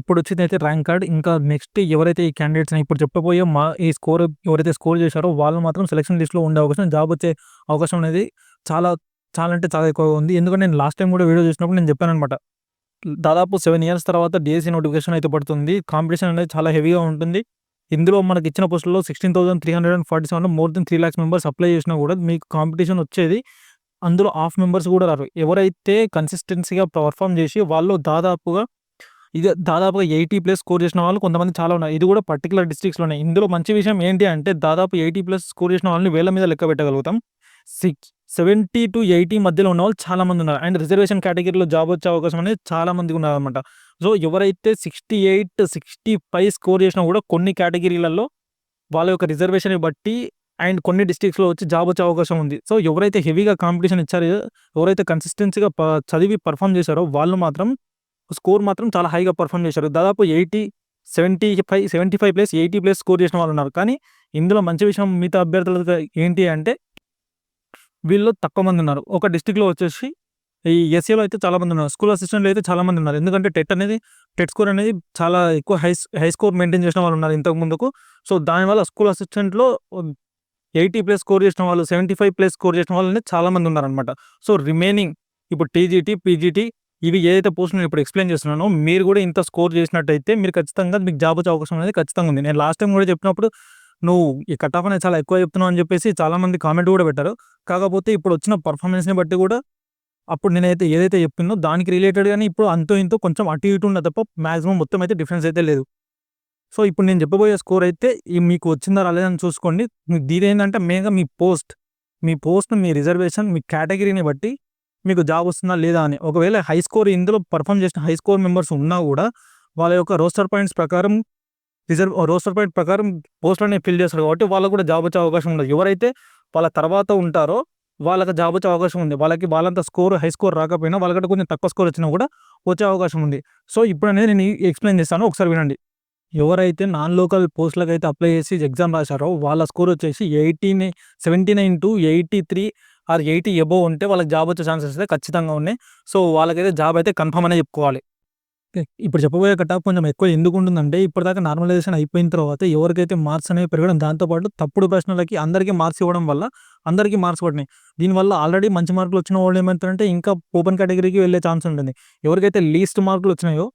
ఇప్పుడు వచ్చిందైతే rank card. ఇంకా నెక్స్ట్ ఎవరైతే ఈ క్యాండిడేట్స్ ఇప్పుడు చెప్పబోయే మా ఈ స్కోర్ ఎవరైతే స్కోర్ చేశారో వాళ్ళు మాత్రం సెలక్షన్ లిస్ట్‌లో ఉండే అవకాశం, జాబ్ వచ్చే అవకాశం అనేది చాలా, చాలా అంటే చాలా ఎక్కువగా ఉంది. ఎందుకంటే నేను లాస్ట్ టైం కూడా వీడియో చేసినప్పుడు నేను చెప్పాను అనమాట దాదాపు సెవెన్ ఇయర్స్ తర్వాత డిఎస్సీ నోటిఫికేషన్ అయితే పడుతుంది. కాంపిటీషన్ అనేది చాలా హెవీగా ఉంటుంది. ఇందులో మనకి ఇచ్చిన పోస్టుల్లో 16,347 మోర్ దెన్ 3,00,000 మెంబర్స్ అప్లై చేసినా కూడా మీకు కాంపిటీషన్ వచ్చేది. అందులో హాఫ్ మెంబర్స్ కూడా రారు. ఎవరైతే కన్సిస్టెన్సీగా పర్ఫార్మ్ చేసి వాళ్ళు దాదాపుగా ఇది దాదాపుగా 80 ప్లస్ స్కోర్ చేసిన వాళ్ళు కొంతమంది చాలా ఉన్నారు. ఇది కూడా పర్టికులర్ డిస్ట్రిక్ట్స్‌లోనే. ఇందులో మంచి విషయం ఏంటి అంటే దాదాపు 80 ప్లస్ స్కోర్ చేసిన వాళ్ళని వేల మీద లెక్క పెట్టగలుగుతాం. సిక్స్ 70-80 మధ్యలో ఉన్నవాళ్ళు చాలా మంది ఉన్నారు. అండ్ రిజర్వేషన్ కేటగిరీలో జాబ్ వచ్చే అవకాశం అనేది చాలా మందికి ఉన్నారనమాట. సో ఎవరైతే 68, 65 స్కోర్ చేసినా కూడా కొన్ని కేటగిరీలలో వాళ్ళ యొక్క రిజర్వేషన్‌ని బట్టి అండ్ కొన్ని డిస్ట్రిక్ట్స్‌లో వచ్చి జాబ్ వచ్చే అవకాశం ఉంది. సో ఎవరైతే హెవీగా కాంపిటీషన్ ఇచ్చారో, ఎవరైతే కన్సిస్టెన్సీగా చదివి పర్ఫార్మ్ చేశారో వాళ్ళు మాత్రం స్కోర్ మాత్రం చాలా హైగా పర్ఫామ్ చేశారు. దాదాపు 80, 75, 75 ప్లస్ 80 ప్లస్ స్కోర్ చేసిన వాళ్ళు ఉన్నారు. కానీ ఇందులో మంచి విషయం మిగతా అభ్యర్థులతో ఏంటి అంటే వీళ్ళు తక్కువ మంది ఉన్నారు. ఒక డిస్ట్రిక్ట్‌లో వచ్చేసి ఈ ఎస్ఏలో అయితే చాలా మంది ఉన్నారు. స్కూల్ అసిస్టెంట్‌లో అయితే చాలా మంది ఉన్నారు. ఎందుకంటే టెట్ అనేది టెట్ స్కోర్ అనేది చాలా ఎక్కువ హై హై స్కోర్ మెయింటైన్ చేసిన వాళ్ళు ఉన్నారు ఇంతకు ముందుకు. సో దానివల్ల స్కూల్ అసిస్టెంట్‌లో 80 ప్లస్ స్కోర్ చేసిన వాళ్ళు, 75 ప్లస్ స్కోర్ చేసిన వాళ్ళు అనేది చాలా మంది ఉన్నారనమాట. సో రిమైనింగ్ ఇప్పుడు టీజీటీ, పీజీటీ ఇవి ఏదైతే పోస్టులు నేను ఇప్పుడు ఎక్స్‌ప్లెయిన్ చేస్తున్నానో మీరు కూడా ఇంత స్కోర్ చేసినట్టయితే మీరు ఖచ్చితంగా మీకు జాబ్ వచ్చే అవకాశం అనేది ఖచ్చితంగా ఉంది. నేను లాస్ట్ టైమ్ కూడా చెప్పినప్పుడు నువ్వు ఈ కట్ ఆఫ్ అనేది చాలా ఎక్కువ చెప్తున్నావు అని చెప్పేసి చాలా మంది కామెంట్ కూడా పెట్టారు. కాకపోతే ఇప్పుడు వచ్చిన పర్ఫార్మెన్స్‌ని బట్టి కూడా అప్పుడు నేనైతే ఏదైతే చెప్పినో దానికి రిలేటెడ్‌గానే ఇప్పుడు అంతో ఇంతో కొంచెం అటు ఇటు ఉన్న తప్ప మాక్సిమం మొత్తం అయితే డిఫరెన్స్ అయితే లేదు. సో ఇప్పుడు నేను చెప్పబోయే స్కోర్ అయితే మీకు వచ్చిందా రాలేదని అని చూసుకోండి. ఏంటంటే మెయిన్‌గా మీ పోస్ట్, మీ పోస్ట్, మీ రిజర్వేషన్, మీ కేటగిరీని బట్టి మీకు జాబ్ వస్తుందా లేదా అని. ఒకవేళ హై స్కోర్ ఇందులో పర్ఫార్మ్ చేసిన హై స్కోర్ మెంబర్స్ ఉన్నా కూడా వాళ్ళ యొక్క రోస్టర్ పాయింట్స్ ప్రకారం రిజర్వ్ రోస్టర్ పాయింట్ ప్రకారం పోస్టులనేవి ఫిల్ చేస్తారు కాబట్టి వాళ్ళకి కూడా జాబ్ వచ్చే అవకాశం ఉండదు. ఎవరైతే వాళ్ళ తర్వాత ఉంటారో వాళ్ళకి జాబ్ వచ్చే అవకాశం ఉంది. వాళ్ళకి వాళ్ళంత స్కోర్ హై స్కోర్ రాకపోయినా వాళ్ళకంటే కొంచెం తక్కువ స్కోర్ వచ్చినా కూడా వచ్చే అవకాశం ఉంది. సో ఇప్పుడు అనేది నేను ఎక్స్‌ప్లెయిన్ చేస్తాను. ఒకసారి వినండి. ఎవరైతే నాన్ లోకల్ పోస్టులకైతే అప్లై చేసి ఎగ్జామ్ రాశారో వాళ్ళ స్కోర్ వచ్చేసి 80 79-83 ఆర్ ఎయిటీ ఎబో ఉంటే వాళ్ళకి జాబ్ వచ్చే ఛాన్సెస్ అయితే ఖచ్చితంగా ఉన్నాయి. సో వాళ్ళకైతే జాబ్ అయితే కన్ఫర్మ్ అనే చెప్పుకోవాలి. ఇప్పుడు చెప్పబోయే కట్ కొంచెం ఎక్కువ ఎందుకు ఉంటుందంటే ఇప్పటిదాకా నార్మలైజేషన్ అయిపోయిన తర్వాత ఎవరికైతే మార్క్స్ అనేవి పెరగడం దాంతో పాటు తప్పుడు ప్రశ్నలకి అందరికీ మార్క్స్ ఇవ్వడం వల్ల అందరికీ మార్క్స్ పడినాయి. దీనివల్ల ఆల్రెడీ మంచి మార్కులు వచ్చిన వాళ్ళు ఏమవుతారంటే ఇంకా ఓపెన్ కేటగిరీకి వెళ్ళే ఛాన్స్ ఉంటుంది. ఎవరికైతే లీస్ట్ మార్కులు వచ్చినాయో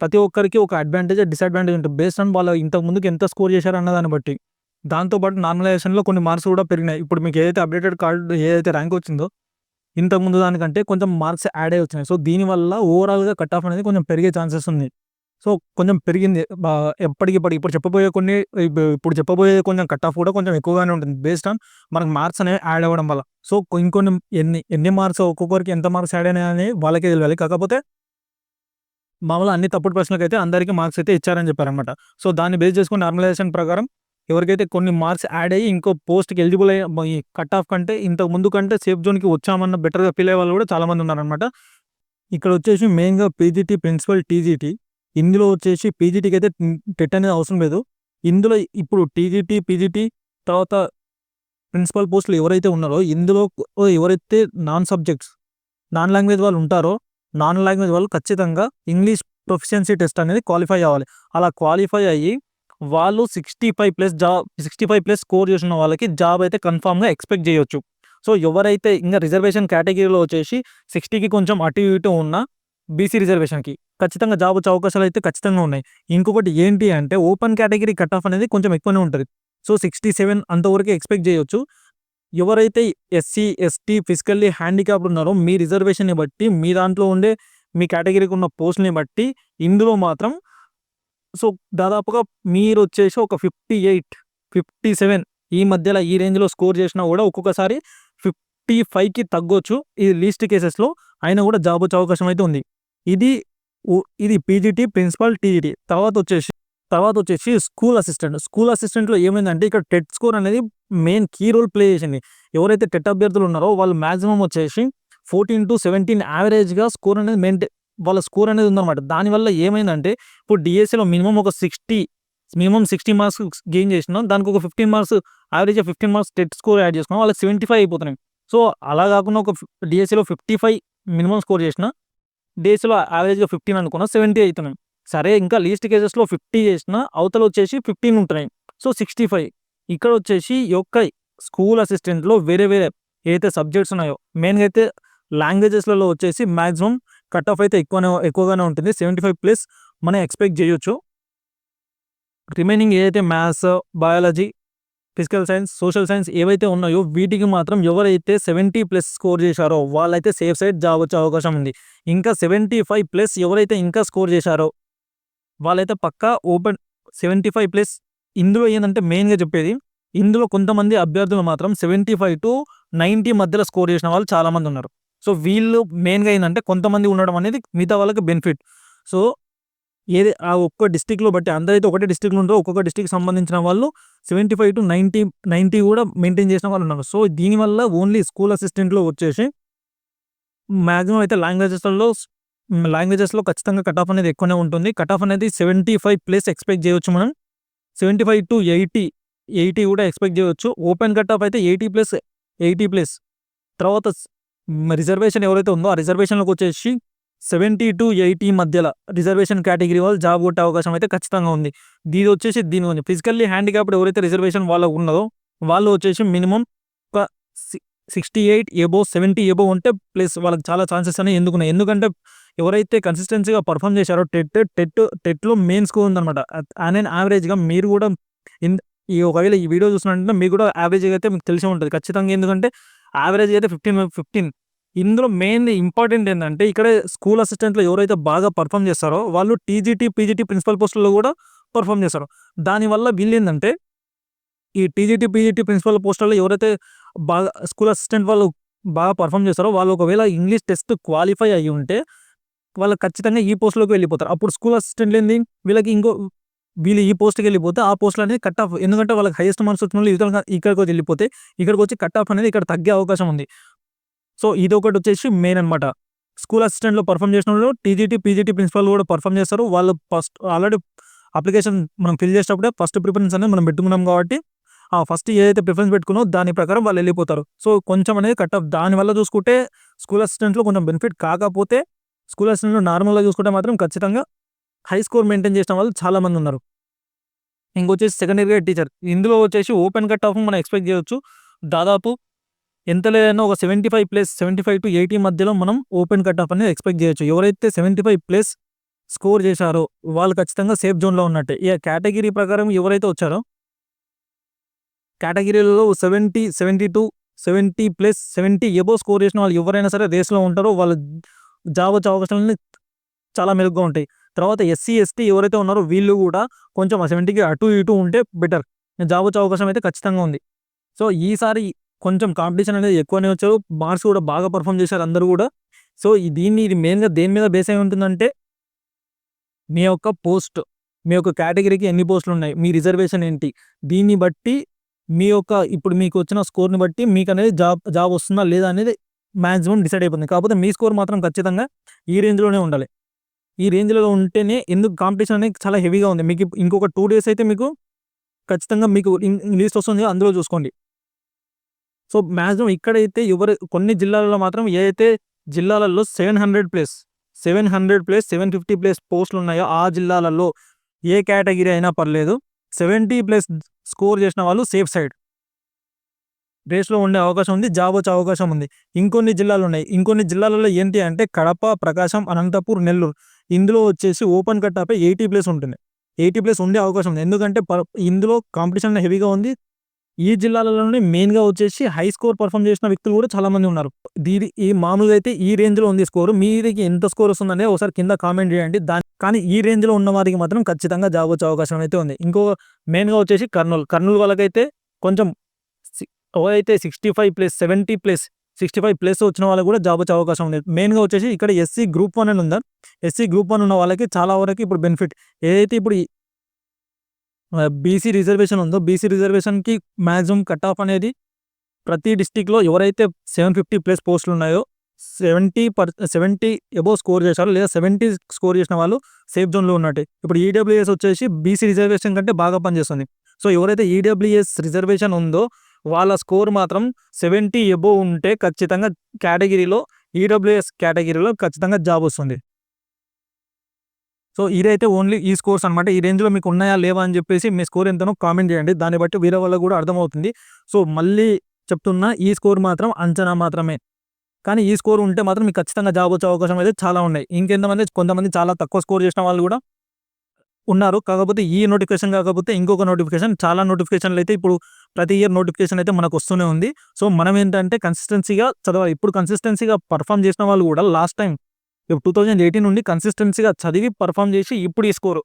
ప్రతి ఒక్కరికి ఒక అడ్వాంటేజ్, డిసడ్వాంటేజ్ ఉంటుంది. బేస్డ్ ఆన్ వాళ్ళు ఇంతకు ముందుకు ఎంత స్కోర్ చేశారు అన్న దాన్ని బట్టి. దాంతో పాటు నార్మలైజేషన్‌లో కొన్ని మార్క్స్ కూడా పెరిగినాయి. ఇప్పుడు మీకు ఏదైతే అప్డేటెడ్ కార్డు ఏదైతే ర్యాంక్ వచ్చిందో ఇంతకుముందు దానికంటే కొంచెం మార్క్స్ యాడ్ అయ్యి వచ్చినాయి. సో దీనివల్ల ఓవరాల్‌గా కట్ ఆఫ్ అనేది కొంచెం పెరిగే ఛాన్సెస్ ఉంది. సో కొంచెం పెరిగింది. బా ఇప్పుడు చెప్పబోయే కొన్ని ఇప్పుడు చెప్పబోయే కొంచెం కట్ ఆఫ్ కూడా కొంచెం ఎక్కువగానే ఉంటుంది. బేస్డ్ ఆన్ మనకు మార్క్స్ అనేవి యాడ్ అవ్వడం వల్ల. సో ఇంకొన్ని ఎన్ని ఎన్ని మార్క్స్ ఒక్కొక్కరికి ఎంత మార్క్స్ యాడ్ అయినాయని వాళ్ళకే తెలియాలి కాకపోతే మామూలుగా అన్ని తప్పుడు ప్రశ్నలకైతే అందరికీ మార్క్స్ అయితే ఇచ్చారని చెప్పారనమాట. సో దాన్ని బేస్ చేసుకుని నార్మలైజేషన్ ప్రకారం ఎవరికైతే కొన్ని మార్క్స్ యాడ్ అయ్యి ఇంకో పోస్ట్‌కి ఎలిజిబుల్ అయ్యి కట్ ఆఫ్ కంటే ఇంతకు ముందు కంటే సేఫ్ జోన్‌కి వచ్చామన్న బెటర్‌గా ఫీల్ అయ్యే వాళ్ళు కూడా చాలామంది ఉన్నారనమాట. ఇక్కడ వచ్చేసి మెయిన్‌గా పీజీటీ, ప్రిన్సిపల్, టీజీటీ ఇందులో వచ్చేసి పీజీటీకి అయితే టెట్ అనేది అవసరం లేదు. ఇందులో ఇప్పుడు టీజీటీ, పీజీటీ తర్వాత ప్రిన్సిపల్ పోస్టులు ఎవరైతే ఉన్నారో ఇందులో ఎవరైతే నాన్ సబ్జెక్ట్స్, నాన్ లాంగ్వేజ్ వాళ్ళు ఉంటారో నాన్ లాంగ్వేజ్ వాళ్ళు ఖచ్చితంగా ఇంగ్లీష్ ప్రొఫిషియన్సీ టెస్ట్ అనేది క్వాలిఫై అవ్వాలి. అలా క్వాలిఫై అయ్యి వాళ్ళు 65 ప్లస్ జాబ్ 65 ప్లస్ స్కోర్ చేసిన వాళ్ళకి జాబ్ అయితే కన్ఫామ్గా ఎక్స్‌పెక్ట్ చేయొచ్చు. సో ఎవరైతే ఇంకా రిజర్వేషన్ కేటగిరీలో వచ్చేసి 60కి కొంచెం అటు ఇటు ఉన్న బీసీ రిజర్వేషన్‌కి ఖచ్చితంగా జాబ్ వచ్చే అవకాశాలు అయితే ఖచ్చితంగా ఉన్నాయి. ఇంకొకటి ఏంటి అంటే ఓపెన్ కేటగిరీ కట్ ఆఫ్ అనేది కొంచెం ఎక్కువనే ఉంటుంది సో సిక్స్టీ సెవెన్ అంతవరకు ఎక్స్‌పెక్ట్ చేయొచ్చు. ఎవరైతే ఎస్సీ, ఎస్టీ, ఫిజికల్లీ హ్యాండిక్యాప్డ్ ఉన్నారో మీ రిజర్వేషన్‌ని బట్టి మీ దాంట్లో ఉండే మీ కేటగిరీకి ఉన్న పోస్ట్‌ని బట్టి ఇందులో మాత్రం సో దాదాపుగా మీరు వచ్చేసి ఒక 58, 57 ఈ మధ్యలో ఈ రేంజ్‌లో స్కోర్ చేసినా కూడా ఒక్కొక్కసారి 55కి తగ్గొచ్చు. ఇది లీస్ట్ కేసెస్‌లో అయినా కూడా జాబ్ వచ్చే అవకాశం అయితే ఉంది. ఇది ఇది పీజీటీ, ప్రిన్సిపల్, టీజీటీ తర్వాత వచ్చేసి తర్వాత వచ్చేసి స్కూల్ అసిస్టెంట్. స్కూల్ అసిస్టెంట్‌లో ఏమైందంటే ఇక్కడ టెట్ స్కోర్ అనేది మెయిన్ కీ రోల్ ప్లే చేసింది. ఎవరైతే టెట్ అభ్యర్థులు ఉన్నారో వాళ్ళు మాక్సిమం వచ్చేసి 14-17 యావరేజ్‌గా స్కోర్ అనేది మెయింటైన్ వాళ్ళ స్కోర్ అనేది ఉందన్నమాట. దానివల్ల ఏమైందంటే ఇప్పుడు డిఎస్సిలో మినిమమ్ ఒక sixty minimum sixty marks gain చేసినా దానికి ఒక 15 మార్క్స్ యావరేజ్‌గా 15 మార్క్స్ టెట్ స్కోర్ యాడ్ చేసుకున్నాం వాళ్ళకి 75 అయిపోతున్నాయి. సో అలా కాకుండా ఒక డిఎస్సిలో ఫిఫ్టీ ఫైవ్ మినిమమ్ స్కోర్ చేసినా డిఎస్సిలో యావరేజ్‌గా 15 అనుకున్నా 70 అవుతున్నాయి. సరే ఇంకా లీస్ట్ కేసెస్‌లో 50 చేసినా అవతల వచ్చేసి 15 ఉంటున్నాయి. సో 65 ఇక్కడ వచ్చేసి యొక్క స్కూల్ అసిస్టెంట్‌లో వేరే వేరే ఏదైతే సబ్జెక్ట్స్ ఉన్నాయో మెయిన్‌గా అయితే లాంగ్వేజెస్‌లలో వచ్చేసి మాక్సిమం కట్ ఆఫ్ అయితే ఎక్కువనే ఎక్కువగానే ఉంటుంది. 75+ మనం ఎక్స్‌పెక్ట్ చేయొచ్చు. రిమైనింగ్ ఏదైతే maths, biology, physical science, social science ఏవైతే ఉన్నాయో వీటికి మాత్రం ఎవరైతే 70+ స్కోర్ చేశారో వాళ్ళైతే సేఫ్ సైడ్ జాబ్ వచ్చే అవకాశం ఉంది. ఇంకా 75+ ఎవరైతే ఇంకా స్కోర్ చేశారో వాళ్ళైతే పక్కా ఓపెన్ 75+ ఇందులో ఏంటంటే మెయిన్‌గా చెప్పేది ఇందులో కొంతమంది అభ్యర్థులు మాత్రం 75-90 మధ్యలో స్కోర్ చేసిన వాళ్ళు చాలామంది ఉన్నారు. సో వీళ్ళు మెయిన్‌గా ఏంటంటే కొంతమంది ఉండడం అనేది మిగతా వాళ్ళకి బెనిఫిట్. సో ఏది ఆ ఒక్క డిస్టిక్లో బట్టి అందరైతే ఒకటే డిస్టిక్లో ఉంటారో ఒక్కొక్క డిస్ట్రిక్ట్‌కి సంబంధించిన వాళ్ళు 75-90 90 కూడా మెయింటైన్ చేసిన వాళ్ళు ఉన్నారు. సో దీనివల్ల ఓన్లీ స్కూల్ అసిస్టెంట్‌లో వచ్చేసి మాక్సిమం అయితే లాంగ్వేజెస్‌లలో లాంగ్వేజెస్‌లో ఖచ్చితంగా కట్ ఆఫ్ అనేది ఎక్కువనే ఉంటుంది. కట్ ఆఫ్ అనేది 75+ ఎక్స్‌పెక్ట్ చేయొచ్చు మనం. 75-80 80 కూడా ఎక్స్‌పెక్ట్ చేయవచ్చు ఓపెన్ కట్ ఆఫ్ అయితే 80+ 80+ తర్వాత రిజర్వేషన్ ఎవరైతే ఉందో ఆ రిజర్వేషన్‌లోకి వచ్చేసి సెవెంటీ టు ఎయిటీ మధ్యలో రిజర్వేషన్ కేటగిరీ వాళ్ళు జాబ్ కొట్టే అవకాశం అయితే ఖచ్చితంగా ఉంది. దీని వచ్చేసి దీని కొంచెం ఫిజికల్లీ హ్యాండిక్యాప్డ్ ఎవరైతే రిజర్వేషన్ వాళ్ళకు ఉన్నదో వాళ్ళు వచ్చేసి మినిమమ్ ఒక సి 68 ఎబోవ్ 70 ఎబోవ్ ఉంటే ప్లస్ వాళ్ళకి చాలా ఛాన్సెస్ అనేవి ఎందుకున్నాయి. ఎందుకంటే ఎవరైతే కన్సిస్టెన్సీగా పర్ఫార్మ్ చేశారో టెట్ టెట్ టెట్‌లో మెయిన్ స్కోర్ ఉందన్నమాట. అండ్ ఎన్ యావరేజ్‌గా మీరు కూడా ఇన్ ఈ ఒకవేళ ఈ వీడియో చూసినట్టు మీకు కూడా యావరేజ్‌గా అయితే మీకు తెలిసే ఉంటుంది ఖచ్చితంగా ఎందుకంటే యావరేజ్ అయితే 15 15 ఇందులో మెయిన్ ఇంపార్టెంట్ ఏంటంటే ఇక్కడ స్కూల్ అసిస్టెంట్‌లో ఎవరైతే బాగా పర్ఫార్మ్ చేస్తారో వాళ్ళు టీజీటీ, పీజీటీ ప్రిన్సిపల్ పోస్టుల్లో కూడా పర్ఫార్మ్ చేస్తారు. దానివల్ల వీళ్ళేందంటే ఈ టీజీటీ, పీజీటీ ప్రిన్సిపల్ పోస్టుల్లో ఎవరైతే బాగా స్కూల్ అసిస్టెంట్ వాళ్ళు బాగా పర్ఫామ్ చేస్తారో వాళ్ళు ఒకవేళ ఇంగ్లీష్ టెస్ట్ క్వాలిఫై అయ్యి ఉంటే వాళ్ళు ఖచ్చితంగా ఈ పోస్ట్‌లోకి వెళ్ళిపోతారు. అప్పుడు స్కూల్ అసిస్టెంట్‌లేంది వీళ్ళకి ఇంకో వీళ్ళు ఈ పోస్ట్‌కి వెళ్ళిపోతే ఆ పోస్టులు అనేది కట్ ఆఫ్ ఎందుకంటే వాళ్ళకి హైయెస్ట్ మార్క్స్ వచ్చిన వాళ్ళు ఇవతల ఇక్కడికి వెళ్ళిపోతే ఇక్కడికి వచ్చి కట్ ఆఫ్ అనేది ఇక్కడ తగ్గే అవకాశం ఉంది. సో ఇది ఒకటి వచ్చేసి మెయిన్ అన్నమాట. స్కూల్ అసిస్టెంట్‌లో పర్ఫార్మ్ చేసినప్పుడు టీజీటీ, పీజీటీ ప్రిన్సిపల్ కూడా పర్ఫార్మ్ చేస్తారు. వాళ్ళు ఫస్ట్ ఆల్రెడీ అప్లికేషన్ మనం ఫిల్ చేసేటప్పుడే ఫస్ట్ ప్రిఫరెన్స్ అనేది మనం పెట్టుకున్నాం కాబట్టి ఆ ఫస్ట్ ఏదైతే ప్రిఫరెన్స్ పెట్టుకున్నో దాని ప్రకారం వాళ్ళు వెళ్ళిపోతారు. సో కొంచెం అనేది కట్ ఆఫ్ దానివల్ల చూసుకుంటే స్కూల్ అసిస్టెంట్‌లో కొంచెం బెనిఫిట్ కాకపోతే స్కూల్ అసిస్టెంట్‌లో నార్మల్‌గా చూసుకుంటే మాత్రం ఖచ్చితంగా హై స్కోర్ మెయింటైన్ చేసిన వాళ్ళు చాలా మంది ఉన్నారు. ఇంకొచ్చేసి సెకండరీ గ్రేడ్ టీచర్ ఇందులో వచ్చేసి ఓపెన్ కట్ ఆఫ్ మనం ఎక్స్‌పెక్ట్ చేయొచ్చు. దాదాపు ఎంత లేదన్నా ఒక 75+ 75-80 మధ్యలో మనం ఓపెన్ కట్ ఆఫ్ అనేది ఎక్స్‌పెక్ట్ చేయొచ్చు. ఎవరైతే 75+ స్కోర్ చేశారో వాళ్ళు ఖచ్చితంగా సేఫ్ జోన్‌లో ఉన్నట్టే. ఇక కేటగిరీ ప్రకారం ఎవరైతే వచ్చారో కేటగిరీలలో 70, 72, 70+ 70 ఎబోవ్ స్కోర్ చేసిన వాళ్ళు ఎవరైనా సరే రేస్‌లో ఉంటారో వాళ్ళ జాబ్ వచ్చే అవకాశాలన్నీ చాలా మెరుగ్గా ఉంటాయి. తర్వాత ఎస్సీ, ఎస్టీ ఎవరైతే ఉన్నారో వీళ్ళు కూడా కొంచెం ఆ 70కి అటు ఇటు ఉంటే బెటర్. జాబ్ వచ్చే అవకాశం అయితే ఖచ్చితంగా ఉంది. సో ఈసారి కొంచెం కాంపిటీషన్ అనేది ఎక్కువనే వచ్చారు. మార్క్స్ కూడా బాగా పర్ఫామ్ చేశారు అందరూ కూడా. సో దీన్ని ఇది మెయిన్‌గా దేని మీద బేస్ అయి ఉంటుందంటే మీ యొక్క పోస్ట్, మీ యొక్క కేటగిరీకి ఎన్ని పోస్టులు ఉన్నాయి, మీ రిజర్వేషన్ ఏంటి, దీన్ని బట్టి మీ యొక్క ఇప్పుడు మీకు వచ్చిన స్కోర్‌ని బట్టి మీకు అనేది జాబ్ జాబ్ వస్తుందా లేదా అనేది మ్యాక్సిమం డిసైడ్ అయిపోతుంది. కాకపోతే మీ స్కోర్ మాత్రం ఖచ్చితంగా ఈ రేంజ్‌లోనే ఉండాలి. ఈ రేంజ్‌లో ఉంటేనే ఎందుకు కాంపిటీషన్ అనేది చాలా హెవీగా ఉంది. మీకు ఇంకొక టూ డేస్ అయితే మీకు ఖచ్చితంగా మీకు లిస్ట్ వస్తుంది అందులో చూసుకోండి. సో మాక్సిమం ఇక్కడైతే ఎవరు కొన్ని జిల్లాలలో మాత్రం ఏదైతే జిల్లాలలో 700+, 700+, 750+ పోస్టులు ఉన్నాయో ఆ జిల్లాలలో ఏ కేటగిరీ అయినా పర్లేదు. 70+ స్కోర్ చేసిన వాళ్ళు సేఫ్ సైడ్. రేస్‌లో ఉండే అవకాశం ఉంది. జాబ్ వచ్చే అవకాశం ఉంది. ఇంకొన్ని జిల్లాలు ఉన్నాయి. ఇంకొన్ని జిల్లాలలో ఏంటి అంటే కడప, ప్రకాశం, అనంతపూర్, నెల్లూరు ఇందులో వచ్చేసి ఓపెన్ కట్ ఆఫే 80+ ఉంటుంది. 80+ ఉండే అవకాశం ఉంది. ఎందుకంటే ఇందులో కాంపిటీషన్ హెవీగా ఉంది. ఈ జిల్లాలలోనే మెయిన్‌గా వచ్చేసి హై స్కోర్ పర్ఫార్మ్ చేసిన వ్యక్తులు కూడా చాలామంది ఉన్నారు. దీని ఈ మామూలుగా అయితే ఈ రేంజ్‌లో ఉంది స్కోర్. మీదికి ఎంత స్కోర్ వస్తుందనే ఒకసారి కింద కామెంట్ చేయండి. దాని కానీ ఈ రేంజ్‌లో ఉన్న వారికి మాత్రం ఖచ్చితంగా జాబ్ వచ్చే అవకాశం అయితే ఉంది. ఇంకో మెయిన్‌గా వచ్చేసి కర్నూలు కర్నూలు వాళ్ళకైతే కొంచెం సి ప్లస్ 65+, 70+, 65+ వచ్చిన వాళ్ళకి కూడా జాబ్ వచ్చే అవకాశం ఉంది. మెయిన్‌గా వచ్చేసి ఇక్కడ ఎస్సీ గ్రూప్ వన్ అని ఉందా? ఎస్సీ గ్రూప్ వన్ ఉన్న వాళ్ళకి చాలా వరకు ఇప్పుడు బెనిఫిట్. ఏదైతే ఇప్పుడు బీసీ రిజర్వేషన్ ఉందో బీసీ రిజర్వేషన్‌కి మాక్సిమం కట్ ఆఫ్ అనేది ప్రతి డిస్టిక్లో ఎవరైతే 750+ పోస్టులు ఉన్నాయో 70 పర్ 70 ఎబోవ్ స్కోర్ చేశారు లేదా 70 స్కోర్ చేసిన వాళ్ళు సేఫ్ జోన్‌లో ఉన్నట్టు ఇప్పుడు ఈడబ్ల్యూఎస్ వచ్చేసి బీసీ రిజర్వేషన్ కంటే బాగా పనిచేస్తుంది. సో ఎవరైతే ఈడబ్ల్యూఎస్ రిజర్వేషన్ ఉందో వాళ్ళ స్కోర్ మాత్రం 70 ఎబోవ్ ఉంటే ఖచ్చితంగా కేటగిరీలో ఈడబ్ల్యూఎస్ కేటగిరీలో ఖచ్చితంగా జాబ్ వస్తుంది. సో ఇదైతే ఓన్లీ ఈ స్కోర్స్ అనమాట. ఈ రేంజ్‌లో మీకు ఉన్నాయా? లేవా? అని చెప్పేసి మీ స్కోర్ ఎంతనో కామెంట్ చేయండి. దాన్ని బట్టి వేరే వాళ్ళకి కూడా అర్థమవుతుంది. సో మళ్ళీ చెప్తున్నా ఈ స్కోర్ మాత్రం అంచనా మాత్రమే. కానీ ఈ స్కోర్ ఉంటే మాత్రం మీకు ఖచ్చితంగా జాబ్ వచ్చే అవకాశం అయితే చాలా ఉన్నాయి. ఇంకెంతమంది కొంతమంది చాలా తక్కువ స్కోర్ చేసిన వాళ్ళు కూడా ఉన్నారు. కాకపోతే ఈ నోటిఫికేషన్ కాకపోతే ఇంకొక నోటిఫికేషన్ చాలా నోటిఫికేషన్‌లు అయితే ఇప్పుడు ప్రతి ఇయర్ నోటిఫికేషన్ అయితే మనకు వస్తూనే ఉంది. సో మనం ఏంటంటే కన్సిస్టెన్సీగా చదవాలి. ఇప్పుడు కన్సిస్టెన్సీగా పర్ఫామ్ చేసిన వాళ్ళు కూడా last time two thousand eighteen నుండి కన్సిస్టెన్సీగా చదివి పర్ఫామ్ చేసి ఇప్పుడు ఈ స్కోరు